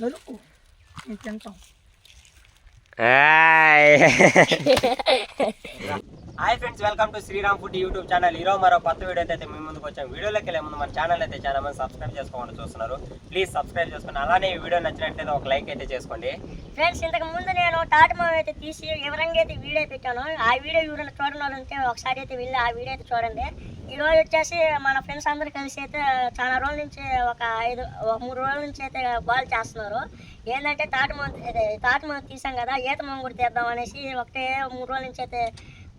నలుపు మేము తింటాం hi friends welcome to Sriram food YouTube channel. ఈరోజు మరో కొత్త వీడియో అయితే మీ ముందుకు వచ్చాం. వీడియోలోకి వెళ్ళే ముందు మన ఛానల్ అయితే చాలా మంది సబ్స్క్రైబ్ చేసుకోమని చూస్తున్నారు. ప్లీజ్ సబ్స్క్రైబ్ చేసుకోండి అలానే ఈ వీడియో నచ్చినట్లయితే ఒక లైక్ అయితే చేసుకోండి. ఫ్రెండ్స్ ఇంతకు ముందు నేను తాటమా అయితే తీసి వివరంగా అయితే వీడియో పెట్టాను ఆ వీడియో వీడియో చూడని ఉంటే ఒకసారి అయితే వెళ్ళి ఆ వీడియో అయితే చూడండి. ఈ రోజు వచ్చేసి మన ఫ్రెండ్స్ అందరు కలిసి అయితే చాలా రోజుల నుంచి ఒక ఐదు ఒక మూడు రోజుల నుంచి అయితే బాల్ చేస్తున్నారు. ఏంటంటే తాటమా తాటమా తీసాం కదా ఈత మొంగ తీద్దాం అనేసి ఒకటే మూడు రోజుల నుంచి అయితే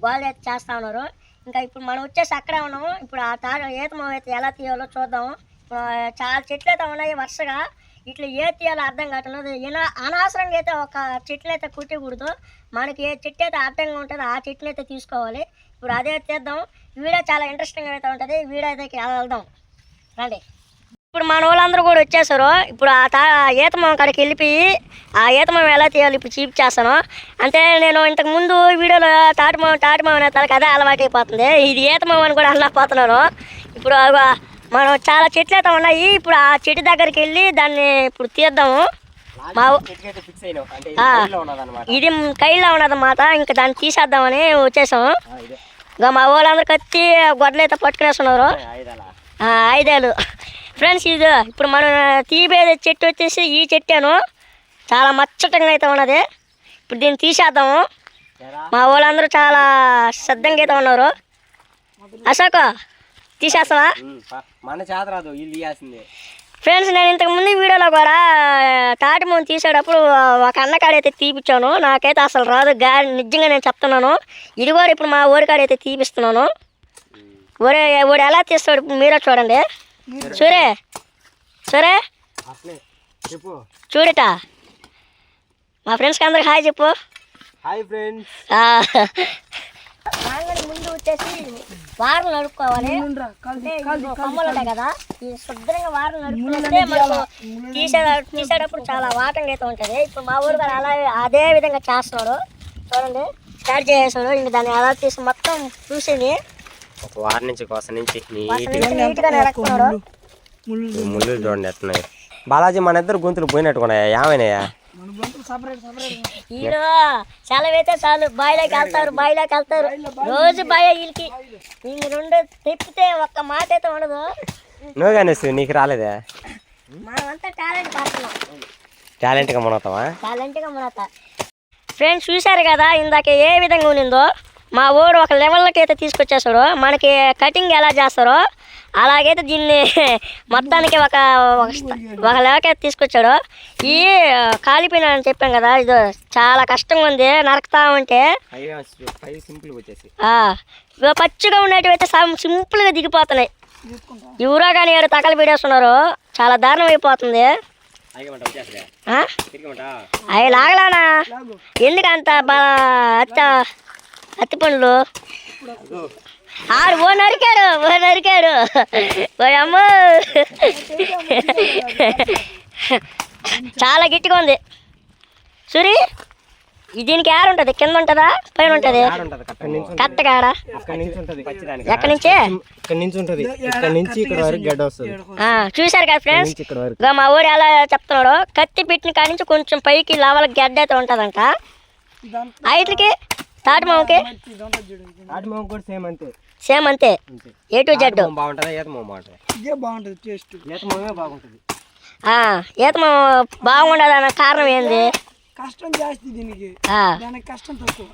బాల్ అయితే చేస్తా ఉన్నారు. ఇంకా ఇప్పుడు మనం వచ్చేసి అక్కడే ఉన్నాము. ఇప్పుడు ఆ తాజా ఈత అయితే ఎలా తీయాలో చూద్దాము. చాలా చెట్లు అయితే ఉన్నాయి వరుసగా. ఇట్లా ఏ తీయాలో అర్థం కావట్లేదు. ఇలా అనవసరంగా అయితే ఒక చెట్లు అయితే కుట్టకూడదు. మనకి ఏ చెట్టు అయితే అర్థంగా ఉంటుందో ఆ చెట్లు అయితే తీసుకోవాలి. ఇప్పుడు అదే తీద్దాం. వీడియో చాలా ఇంట్రెస్టింగ్ అయితే ఉంటుంది. వీడియో అయితే వెళ్దాం. రండి. ఇప్పుడు మన వాళ్ళందరూ కూడా వచ్చేసారు. ఇప్పుడు ఆ తా ఈతమం కాడికి వెళ్ళిపోయి ఆ ఈతమం ఎలా తీయాలి ఇప్పుడు చూపించేస్తాను అంటే నేను ఇంతకు ముందు వీడియోలో తాటిమం తాటిమం అనే తలకి అదే అలవాటు అయిపోతుంది. ఇది ఈతమం అని కూడా అనలేకపోతున్నాను ఇప్పుడు మనం చాలా చెట్లు అయితే ఉన్నాయి. ఇప్పుడు ఆ చెట్టు దగ్గరికి వెళ్ళి దాన్ని ఇప్పుడు తీద్దాము. మా ఇది కైల్లో ఉన్నదన్నమాట. ఇంకా దాన్ని తీసేద్దామని వచ్చేసాము. ఇంకా మా వాళ్ళందరూ కత్తి గొడ్డలు అయితే పట్టుకునేస్తున్నారు ఐదేళ్ళు. ఫ్రెండ్స్ ఇది ఇప్పుడు మనం తీపేది చెట్టు వచ్చేసి ఈ చెట్టాను చాలా మచ్చటంగా అయితే ఉన్నది. ఇప్పుడు దీన్ని తీసేద్దాము. మా వాళ్ళందరూ చాలా శ్రద్ధంగా అయితే ఉన్నారు. అశోక్ తీసేస్తావా? మన చేత రాదు ఇల్లు ఇయ్యాల్సిందే ఫ్రెండ్స్ నేను ఇంతకు ముందు వీడియోలో కూడా తాటి మూని తీసేటప్పుడు ఒక అన్నకాడైతే తీపిచ్చాను. నాకైతే అసలు రాదు. గా నిజంగా నేను చెప్తున్నాను. ఇది కూడా ఇప్పుడు మా ఊరికాడైతే తీపిస్తున్నాను. ఊరే ఊడు ఎలా తీస్తాడు మీరే చూడండి. సూరే అట్లే చెప్పు. చూడట. మా ఫ్రెండ్స్కి అందరికి హాయ్ చెప్పు. Hi friends. ముందు వచ్చేసి వారం నడుపుకోవాలి. కొమ్మలు ఉంటాయి కదా ఈ శుభ్రంగా వారం నడుపుకుంటే మనకు తీసే తీసేటప్పుడు చాలా వాటంగా అయితే ఉంటుంది. ఇప్పుడు మా ఊరు గారు అలా అదే విధంగా చేస్తున్నాడు. చూడండి స్టార్ట్ చేసేసాడు. ఇంక దాన్ని ఎలా తీసి మొత్తం చూసింది. ఒక వారం నుంచి కోసం నుంచి ముళ్ళు చూడండి ఎట్టున్నాయి బాలాజీ మన ఇద్దరు గొంతులు పోయినట్టుకున్నాయా ఏమైనాయా? మన గొంతులు సపరేట్ సపరేట్ ఈయన సెలవైతే చాలు. బాయిలోకి వెళ్తారు బాయిలోకి వెళ్తారు. రోజు బాయ్ వీళ్ళకి. ఇంక రెండు తిప్పితే ఒక్క మాట అయితే ఉండదు. నువ్వు కానీ నీకు రాలేదా? మనమంతా టాలెంట్ పడుతున్నాం. టాలెంట్గా మనవుతావా టాలెంట్గా మనత ఫ్రెండ్స్ చూశారు కదా ఇందాక ఏ విధంగా ఉన్నిందో? మా ఊరు ఒక లెవెల్లోకి అయితే తీసుకొచ్చేసాడు మనకి కటింగ్ ఎలా చేస్తారో అలాగైతే దీన్ని మొత్తానికి ఒక ఒక లెవెల్కి అయితే తీసుకొచ్చాడు. ఈ కాలిపోయిన అని చెప్పాం కదా ఇది చాలా కష్టంగా ఉంది నరకతా ఉంటే. పచ్చిగా ఉండేటివి అయితే సింపుల్గా దిగిపోతున్నాయి. ఎవరో కానీ ఎవరు తగలు పీడేస్తున్నారు. చాలా దారుణం అయిపోతుంది. ఆ? అవి లాగలానా? ఎందుకంత బా అత్త పండ్లు. ఆడు ఓ నరికాడు ఓ నరికాడు ఓ అమ్మ. చాలా గట్టిగా ఉంది. సూరి ఇది దీనికి ఏడ ఉంటుంది? కింద ఉంటుందా? పైన ఉంటుంది? కట్ట కాడ అక్కడి నుంచి ఉంటది పచ్చిదానికి ఎక్కడి నుంచి? ఇక్కడ నుంచి ఉంటది. ఇక్కడ నుంచి ఇక్కడ వరకు గడ్డ వస్తుంది. ఆ, చూశారు కదా ఫ్రెండ్స్ ఇక్కడ మా ఊరు ఎలా చెప్తున్నాడు కత్తి పెట్టిన కాడి నుంచి కొంచెం పైకి లవల గడ్డ అయితే ఉంటుందంట. ఐట్లకి ఇదంతా చూడు ఆటి మొహం కూడా సేమ్ అంతే. సేమ్ అంతే? A to Z? బాగుంటుందా? ఈత మొహం బాగుంటుంది? ఇదే బాగుంటుంది టేస్ట్ ఈత మొహమే బాగుంటుంది. ఈతమం బాగుండదన్న కారణం ఏంది? కష్టం జాస్తి దీనికి. ఆ, దానికి కష్టం తక్కువ.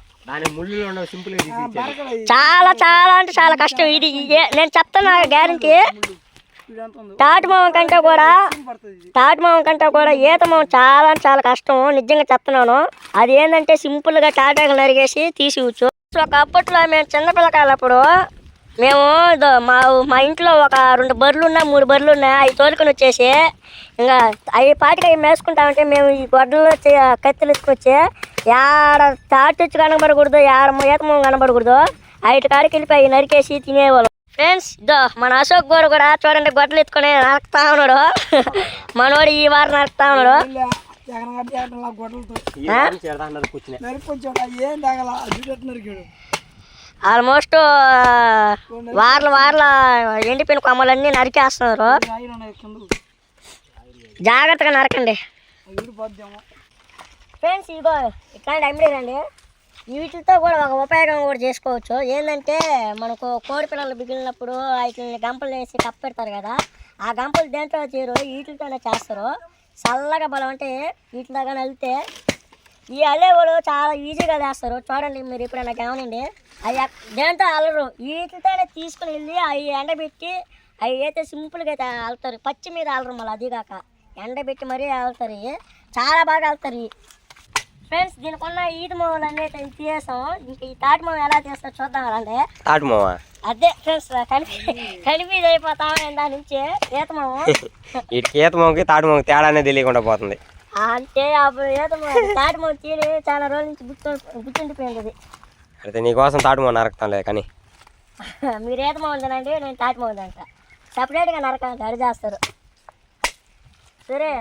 చాలా చాలా అంటే చాలా కష్టం ఇది. నేను చెప్తున్నా గ్యారంటీ. ఉంది తాటిమామ కంటే కూడా ఇది తాటిమామ కంటే కూడా ఈతమామ చాలా అంటే చాలా కష్టం నిజంగా చెప్తున్నాను. అది ఏంటంటే సింపుల్గా టాటాకు నరిగేసి తీసివచ్చు ఒక అప్పట్లో మేము చిన్నపిల్లకాయలప్పుడు మేము ఇదో మా మా ఇంట్లో ఒక రెండు బర్రెలు ఉన్నాయి మూడు బర్రెలు ఉన్నాయి అవి తోలుకొని వచ్చేసి ఇంకా అవి పాటికి అవి మేసుకుంటామంటే మేము ఈ గొడ్డలు వచ్చి కత్తులు ఎత్తుకొచ్చి ఏడ తాటిచ్చి కనబడకూడదు ఏడ ఈతమం కనబడకూడదు ఐదు కాడికి వెళ్ళిపోయి అవి నరికేసి తినేవాళ్ళం. ఫ్రెండ్స్ ఇదో మన అశోక్ గోరు కూడా చూడండి గొడ్డలు ఎత్తుకొని నరకుతా ఉన్నాడు. మనోడు ఈ వారం నరకుతా ఉన్నాడు. ఆల్మోస్ట్ వార్ల వార్ల ఎండిపోయిన కొమ్మలన్నీ నరికేస్తున్నారు. జాగ్రత్తగా నరకండి. ఫ్రెండ్స్ ఇగో ఇట్లాంటి అమ్మిడేనండి వీటితో కూడా ఒక ఉపయోగం కూడా చేసుకోవచ్చు. ఏంటంటే మనకు కోడి పిల్లలు మిగిలినప్పుడు వాటిని గంపలు వేసి కప్పెడతారు కదా ఆ గంపలు దేంట్లో చేరు వీటితోనే చేస్తారు. చల్లగా బలం అంటే వీటితో కానీ వెళ్తే ఈ అల్లేవాళ్ళు చాలా ఈజీగా చేస్తారు. చూడండి మీరు ఎప్పుడైనా గమనండి. అవి దేంతో అల్లరు వీటితోనే తీసుకుని వెళ్ళి అవి ఎండబెట్టి అవి అయితే సింపుల్గా అయితే అల్లుతారు పచ్చి మీద అల్లరు మళ్ళీ అది కాక. ఎండబెట్టి మరీ అల్లుతారు చాలా బాగా వెళ్తారు ఫ్రెండ్స్ దీనికి ఉన్న ఈత మొక్కలు అన్నీ తీసాం ఇంకా ఈ తాటి మొక్క ఎలా తీస్తారో చూద్దాం అంటే. తాటి మామ అదే ఫ్రెండ్స్ కనిపి కనిపీజ్ అయిపోతాం దాని నుంచి? ఈత మొక్క వీటికి ఈత తాటి మొక్క తేడానే తెలియకుండా పోతుంది. అంటే అప్పుడు ఈత మొక్క తాటి మొక్క తీరి చాలా రోజుల నుంచి గుర్తు గుర్తుండిపోయింది అయితే నీకోసం తాటి మొక్క నరకతాంలే కానీ. మీరు ఈత మొక్క తినండి నేను తాటి తింటా. సపరేట్గా నరకాలి అడి చేస్తారు. సరే.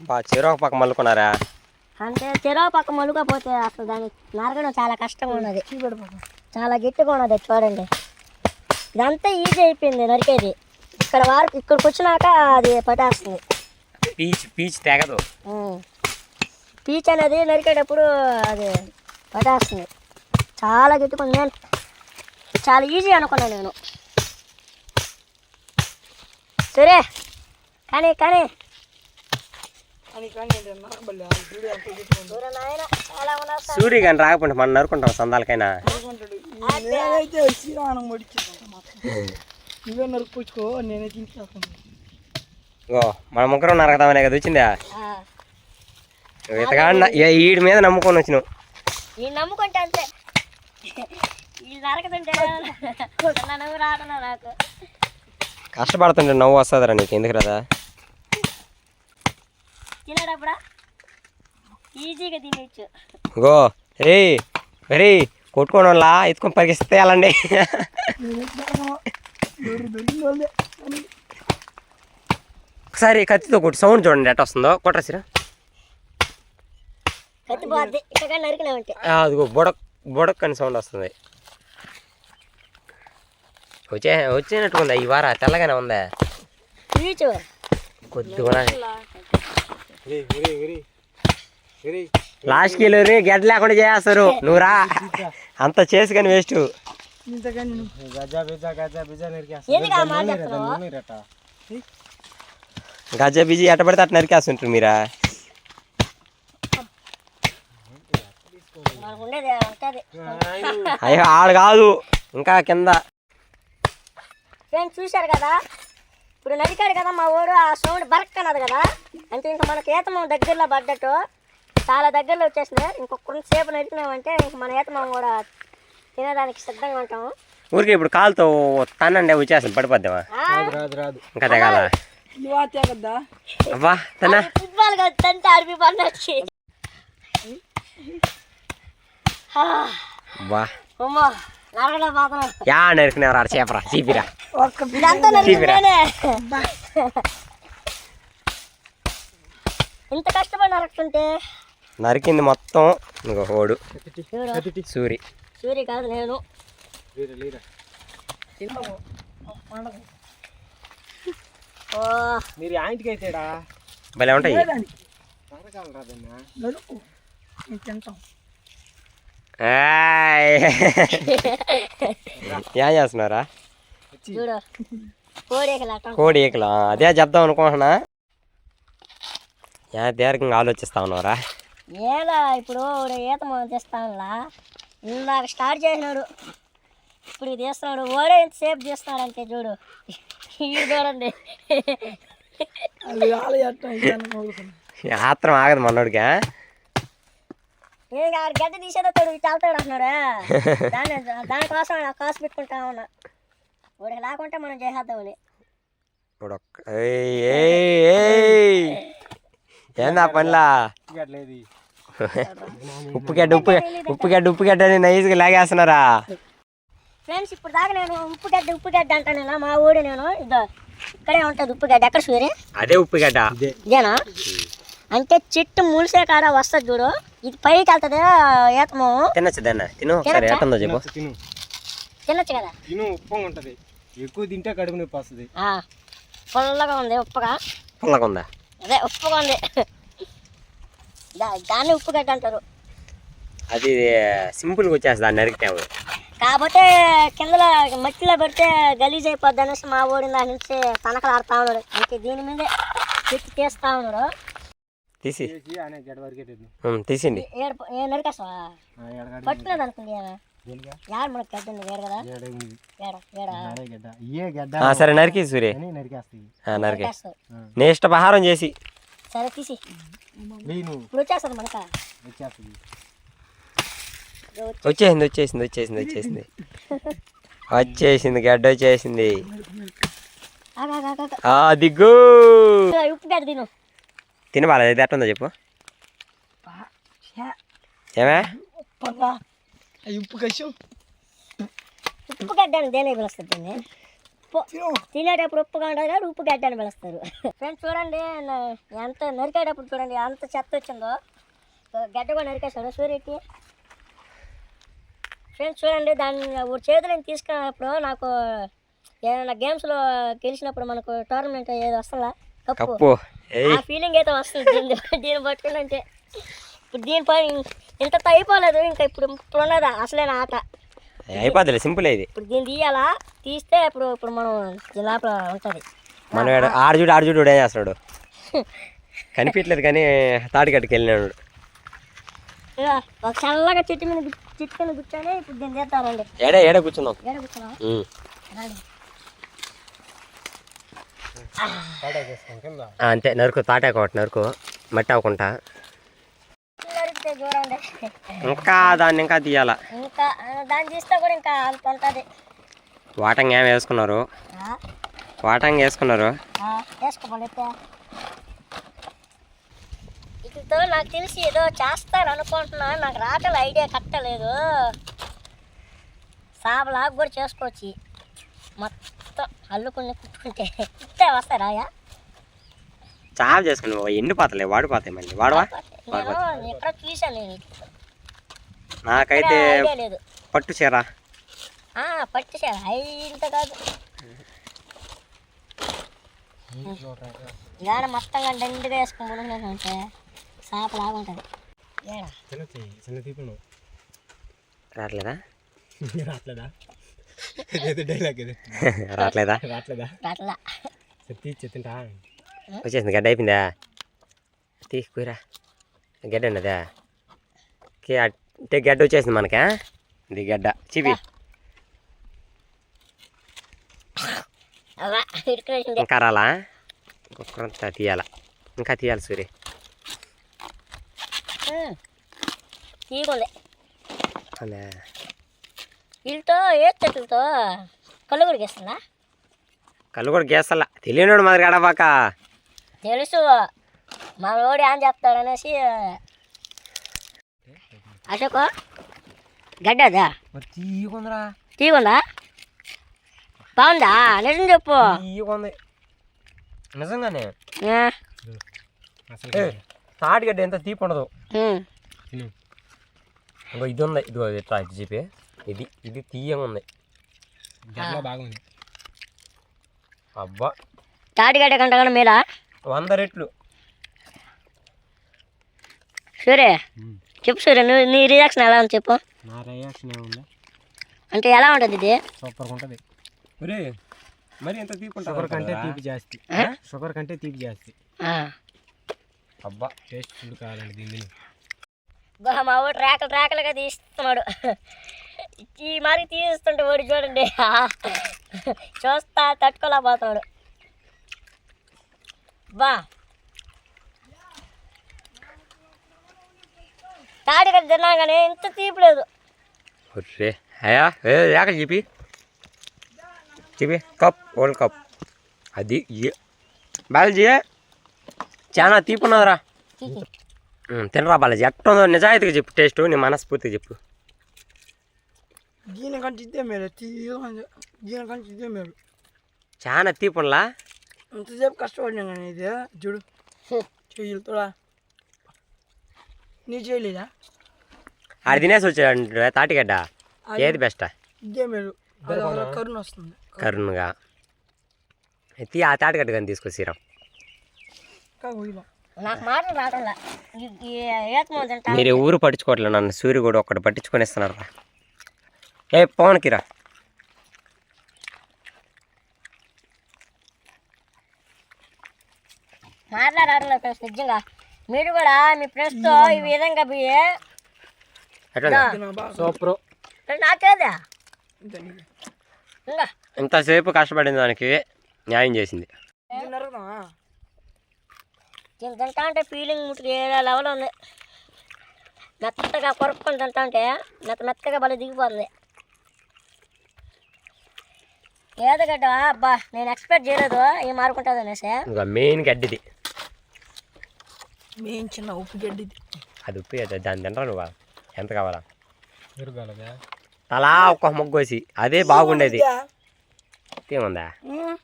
బా చెరొక పక్క మల్లుకున్నారా? అంటే చెరవ పక్క మలుకపోతే అసలు దాన్ని నరకడం చాలా కష్టంగా ఉన్నది. చాలా గట్టిగా ఉన్నది చూడండి. ఇదంతా ఈజీ అయిపోయింది నరికేది. ఇక్కడ వరకు ఇక్కడికి వచ్చినాక అది పట్టేస్తుంది పీచ్ పీచ్ తెగదు. పీచ్ అనేది నరికేటప్పుడు అది పట్టేస్తుంది చాలా గట్టిగా ఉంది. నేను చాలా ఈజీ అనుకున్నాను నేను. సరే. కానీ కానీ. సూర్య కానీ రాకపోతే మనం నరుకుంటాం సందాలకైనా. నేనైతే నువ్వే నరుక్కొచ్చుకో నేనే తింటాను ఓ మన ముగ్గురు నరకదామనే కదా వచ్చిందా? ఆ. ఇతగా ఈడి మీద నమ్ముకొని వచ్చినావు. ఈ నమ్ముకుంటే అంతే. కష్టపడుతుంటే నవ్వు వస్తుందిరా నీకు. ఎందుకు రాదా? తినేటప్పుడా ఈజీగా తినచ్చు. గో రే రే కొట్టుకోవడం వల్ల ఎత్తుకొని కానీ ఒకసారి కత్తితో కొట్టి సౌండ్ చూడండి ఎట్ట వస్తుందో. కొట్టరాసిరా నరికినామంటే. అదిగో బొడక్ బొడక్ అని సౌండ్ వస్తుంది. వచ్చే వచ్చినట్టుకుందా ఈ వార తెల్లగానే ఉందా? కొద్దిగా లాస్ట్కి వెళ్ళి గడ్డ లేకుండా చేస్తారు నువ్వు రా. అంత చేసి కానీ వేస్ట్ గజ్జ బిజీ ఎట్ట పడితే అట్ట నరికేస్తుంటారు మీరా? మనకు ఉండేది ఉంటుంది అయ్యో ఆడు కాదు. ఇంకా కింద. ఫ్రెండ్స్ చూశారు కదా? ఇప్పుడు నరికాడు కదా మా ఊరు ఆ సౌండ్ బరక్ అన్నది కదా. అంటే ఇంకా మనకి ఏతమం దగ్గరలో పడ్డట్టు చాలా దగ్గరలో వచ్చేసింది. ఇంకొక సేపు నరికినామంటే ఇంక మన ఏతమం కూడా తినడానికి సిద్ధంగా ఉంటాము. ఊరికి ఇప్పుడు కాలుతో తనండి వచ్చేస్తాను పడిపోద్దామా. ఇంకా తెగాల? అబ్బా తన ఫుట్బాల్ కదా తంటే అడిపి పడినొచ్చి బా. అమ్మో. నరకడం పోతున్నాం యా నరికినవరా చేపరా చీపిరా నరికితేనే ఇంత కష్టపడి నరకుతుంటే నరికింది మొత్తం ఇంకో ఓడు చూడు సూరి. సూర్య కాదు నేను. ఓ మీరు ఆయింటికి అయితేడా? భలే ఉంటాయి. తింటాం. ఏం చేస్తున్నారా కోడి ఏకలా అదే చెప్దాం అనుకుంటున్నా. యా దీర్ఘంగా ఆలోచిస్తా ఉన్నారా ఏలా ఇప్పుడు ఈత తీస్తానులా. ఇందాక స్టార్ట్ చేసినాడు. ఇప్పుడు తీస్తున్నాడు. ఓడే ఎంతసేపు తీస్తున్నాడంటే చూడు. ఇది చూడండి. ఆత్రం ఆగదు మనోడిగా ఇంకా ఆడు గడ్డ తీసేస్తాడు ఇటు వెళ్తాడు అంటున్నాడా. దాని దానికోసం కాసు పెట్టుకుంటా ఉన్నా. వాడికి లేకుంటే మనం చేసేద్దామని. ఇప్పుడు. ఏందా పనిలా? ఉప్పు గడ్డ ఉప్పు ఉప్పు గడ్డ ఉప్పు గడ్డ అని నైస్గా లాగేస్తున్నారా? ఫ్రెండ్స్ ఇప్పుడు దాకా నేను ఉప్పు గడ్డ ఉప్పు గడ్డ అంటాను మా ఊడు నేను ఇదో ఇక్కడే ఉంటుంది ఉప్పు గడ్డ. ఎక్కడ సూర్య? అదే ఉప్పు గడ్డ. ఇదేనా? అంటే చెట్టు ములిసే కాడ వస్తుంది చూడు. ఇది పైకి వెళ్తుంది ఏతము. తినచ్చు దాన్న తిను ఒకసారి ఎట్టుందో చెప్పు. తినొచ్చు కదా? తిను ఉప్పగా ఉంటుంది. ఎక్కువ తింటే కడుపు నొప్పి వస్తుంది. ఆ, పుల్లగా ఉంది ఉప్పుగా. పుల్లగా ఉందా? అదే ఉప్పుగా ఉంది. దా- దాన్ని ఉప్పు గడ్డ అంటారు. అది సింపుల్గా వచ్చేస్తుంది దాన్ని నరికితేము కాకపోతే కింద మట్టిలో పెడితే గలీజ్ అయిపోద్ది అనేసి మా ఊడి దాని నుంచి తనకలాడుతా ఉన్నాడు. ఇంక దీని మీదే పెట్టి తీస్తా ఉన్నాడు. తీసి తీసిండి సరే నరికి సూరి అని నరికేస్తాయి. ఆ, నరికి. నరికేస్తావు. నీ ఇష్టపహారం చేసి. సరే తీసి వచ్చేసింది వచ్చేసింది వచ్చేసింది వచ్చేసింది. వచ్చేసింది గడ్డ వచ్చేసింది. దిగ్గు. ఉప్పు గడ్డ తిను. తినబాలి ఇది ఎట్టుందో చెప్పు. ఏమే? ఉప్పు కషం. ఉప్పు గడ్డ అని దేని పిలుస్తుంది దీన్ని? ఉప్పు తినేటప్పుడు ఉప్పుగా ఉండదు కాబట్టి ఉప్పు గడ్డ అని పిలుస్తారు. ఫ్రెండ్స్ చూడండి ఎంత నరికేటప్పుడు చూడండి ఎంత చెత్త వచ్చిందో. గడ్డ కూడా నరికేశాడు సూర్యకి ఫ్రెండ్స్ చూడండి దాన్ని ఒక చేతులను తీసుకున్నప్పుడు నాకు ఏదైనా గేమ్స్లో గెలిచినప్పుడు మనకు టోర్నమెంట్ ఏదో వస్తుందా? కప్పు. ఆ ఫీలింగ్ అయితే వస్తుంది. దీన్ని దీన్ని పట్టుకుని అంటే ఇప్పుడు దీనిపై ఇంత అయిపోలేదు. ఇంకా ఇప్పుడు ఇప్పుడు ఉన్నది అసలైన ఆట అయిపోద్దిలే సింపుల్ ఇది. ఇప్పుడు దీన్ని తీయాలా? తీస్తే ఇప్పుడు ఇప్పుడు మనం లోపల ఉంటుంది. మనం ఆడజుడు ఆడజుడు ఏం చేస్తున్నాడు? కనిపించలేదు కానీ తాటికట్టుకు వెళ్ళినాడు. చల్లగా చెట్టు మీద చెట్టు మీద కూర్చొని ఇప్పుడు దీన్ని తీస్తారండి ఏడే ఏడే కూర్చుందాం? ఏడ. ఆ, అంతే నరుకు తాటాకు ఒకటి నరుకు. మట్టి అవ్వకుండా. ఇంకా దాన్ని ఇంకా తీయాల. ఇంకా ఆ, దాన్ని తీస్తే కూడా ఇంకా అంత ఉంటుంది. వాటంగా ఏం వేసుకున్నారు? ఆ, వాటంగా వేసుకున్నారు? ఇటుతో నాకు తెలిసి ఏదో చేస్తారు అనుకుంటున్నా నాకు రాటలు ఐడియా కట్టలేదు. సాబలాగా కూడా చేసుకోవచ్చు. మొత్తం అల్లుకుని కుట్టుకుంటే కుట్టే వస్తారాయా చావ చేసుకుని ఎండిపోతలే వాడిపోతాయి మళ్ళీ. వాడవా? నేను ఎక్కడ నేను నాకైతే పట్టు చీర. ఆ, పట్టిసారు ఇంత కాదు. ఇవాళ మొత్తంగా దండిగా వేసుకుని చిన్న తీపి నువ్వు రావట్లేదా? రావట్లేదా? డైలాగ్ ఇది రావట్లేదా? రావట్లేదా? సరే తీర్చి తింటా వచ్చేసింది గడ్డ అయిపోయిందా? తీసుకురా గడ్డ ఉన్నదా? ఓకే అంటే గడ్డ వచ్చేసింది మనకా ఇది గడ్డ. ఇరుకునేసింది ఇంకా రాలా? ఇంకొకరంతా తీయాల. ఇంకా తీయాలి సూరి. తీగుంది అదే వీళ్ళతో ఏ చెట్లతో కళ్ళు గురికేస్తుందా కళ్ళు కూడా గేస్తల్లా. తెలియనాడు మాదిరి గడబాక తెలుసు. మా ఓడి అని చెప్తాడనేసి. అశోక్ గడ్డదా? తీయకుందిరా. తీగుందా బాగుందా? నిజం చెప్పు. తీయకుంది. నిజంగానే? ఏ, తాటిగడ్డ ఎంత తీపి ఉండదు. ఇది ఉంది ఇదిగో చెప్పి ఇది ఇది గడ్డలో బాగుంది. అబ్బా. తాటిగడ్డ కంట కూడా మీరా వంద రెట్లు. సూర్య చెప్పు సూర్య నువ్వు నీ రియాక్షన్ ఎలా ఉంది చెప్పు. నా రియాక్షన్ ఏముంది? అంటే ఎలా ఉంటుంది ఇది? సూపర్గా ఉంటుంది. ఒరే మరి ఎంత తీపి షుగర్ కంటే తీపి జాస్తి. షుగర్ కంటే తీపి జాస్తి. ఆ. అబ్బా. టేస్ట్ ఫుడ్ కావాలండి దీన్ని బా, మా వాడు రేకలు రేకలుగా తీస్తున్నాడు. ఈ మరి తీస్తుంటే వాడు చూడండి. చూస్తా తట్టుకోలేకపోతున్నాడు. బా. తాడిగడ్డ తిన్నాగానే ఇంత తీపి లేదు. అయ్యా యాక చెప్పి. చెప్పి కప్ వరల్డ్ కప్. అది బాలాజీ చాలా తీపి ఉన్నదిరా. తినరా బాలాజీ? ఎట్ట ఉందో నిజాయితీగా చెప్పు టేస్ట్ నీ మనస్ఫూర్తిగా చెప్పు. దీనికంటే ఇదే మేలు దీనికంటే ఇదే మేలు. చాలా తీపి ఉండలా ఎంతసేపు కష్టపడినా కానీ ఇది చూడు. చెయ్యలతో నీ చేయలేదా ఆడ తినేసి వచ్చాడు తాటిగడ్డ. ఏది బెస్ట్ ఇదే మేలు. కరుణ వస్తుంది. కరుణగా తీ ఆ తాటికట్టు కానీ తీసుకొచ్చిరా మీరు ఊరు పట్టించుకోవట్లేదు నన్ను సూర్యు కూడా ఒక్కటి పట్టించుకొని ఇస్తున్నారు రా ఏ పవన్కి రా. మాట్లాడడం ఫ్రెండ్స్ నిజంగా. మీరు కూడా మీ ఫ్రెండ్స్తో ఈ విధంగా పోయి సూపర్. నాకేదా ఇంతసేపు కష్టపడిన దానికి న్యాయం చేసింది. తింటా అంటే ఫీలింగ్ ముట్టుకు లెవెల్ ఉంది. మెత్తగా కొరుక్కొని తింటా ఉంటే మెత్త మెత్తగా భలే దిగిపోతుంది. ఏదగడ్డ అబ్బా నేను ఎక్స్పెక్ట్ చేయలేదు. ఏం మారుకుంటుంది అనేసి ఇంకా మెయిన్ గడ్డిది. మేము చిన్న ఉప్పు గడ్డిది. అది ఉప్పు అయితే దాన్ని తింటా నువ్వు? ఎంత కావాలా? తలా ఒక్క మొగ్గోసి అదే బాగుండేది. ఏముందా? ఉమ్,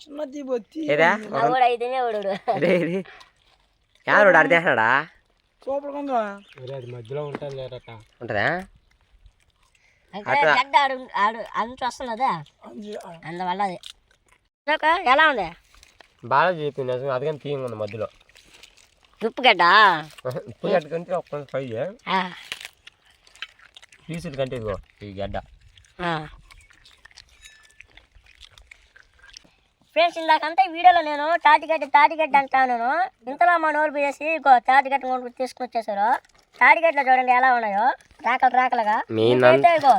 చిన్న తీబొత్తి ఏదా? నా కూడా ఇదేనే వాడు ఇదే. ఇది యారు అడితేసినాడా సూపర్ ఉందా మరి అది మధ్యలో ఉంటుంది ఉంటుందా? గడ్డ ఆడు ఆడు అంచు వస్తుంది అదే అంజి- ఆ, అందువల్ల అది. ఎలా ఉంది? బాగా చెప్పింది అసలు అది కానీ ఉంది మధ్యలో. ఉప్పు గడ్డ? ఉప్పు గడ్డ కంటే ఒక్క ఫ్రై పీసులు కంటే ఇదిగో ఈ గడ్డ. ఫ్రెండ్స్ ఇందాకంతా వీడియోలో నేను తాటిగడ్డ తాటిగడ్డ అంటాను. ఇంతలో మా నోరు పోయేసి ఇంకో తాటిగడ్డ కొనుక్కు తాటిగడ్డలు చూడండి ఎలా ఉన్నాయో. రాకలు రాకలుగా. ఇగో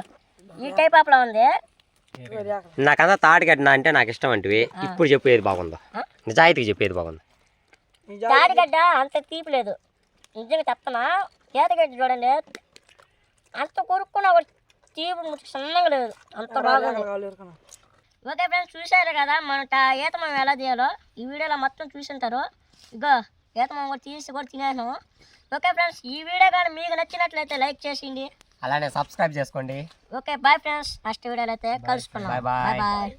ఈ టైప్ ఆఫ్లో ఉంది. నాకంతా తాటిగడ్డ అంటే నాకు ఇష్టం అంటే ఇప్పుడు చెప్పు ఏది బాగుందో నిజాయితీకి చెప్పేది బాగుంది? నిజా తాటిగడ్డ అంత తీపి లేదు. నిజంగా చెప్తున్నా ఈతగడ్డ చూడండి. అంత కొరుక్కున్నా కూడా తీపి సన్నగా లేదు. అంత బాగుంది. ఓకే ఫ్రెండ్స్ చూసారు కదా మన మనం ఎలా తీయాలో ఈ వీడియోలో మొత్తం చూసింటారు ఇగో ఈత మనం కూడా తీసి కూడా తినేసాము ఓకే ఫ్రెండ్స్ ఈ వీడియో కానీ మీకు నచ్చినట్లయితే లైక్ చేసిండి అలానే సబ్స్క్రైబ్ చేసుకోండి. Okay bye friends. నెక్స్ట్ వీడియోలో అయితే కలుసుకున్నాం bye. Bye bye.